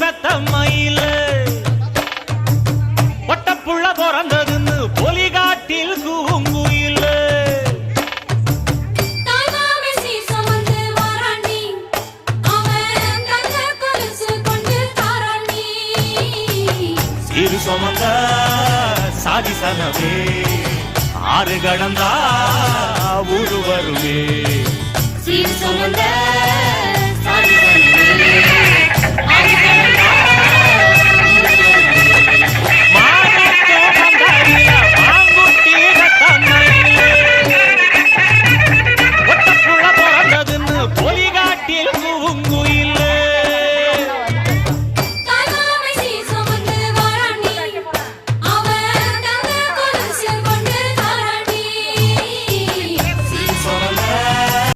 பெத்த மயில. ஒட்டப்புள்ள பிறந்ததுன்னு பொலிகாட்டில் கூங்குயில சீரு சுமந்த சாதி சனவே ஆறு கடந்தா ஊரு வருவே சீர் சுமந்த 祖国。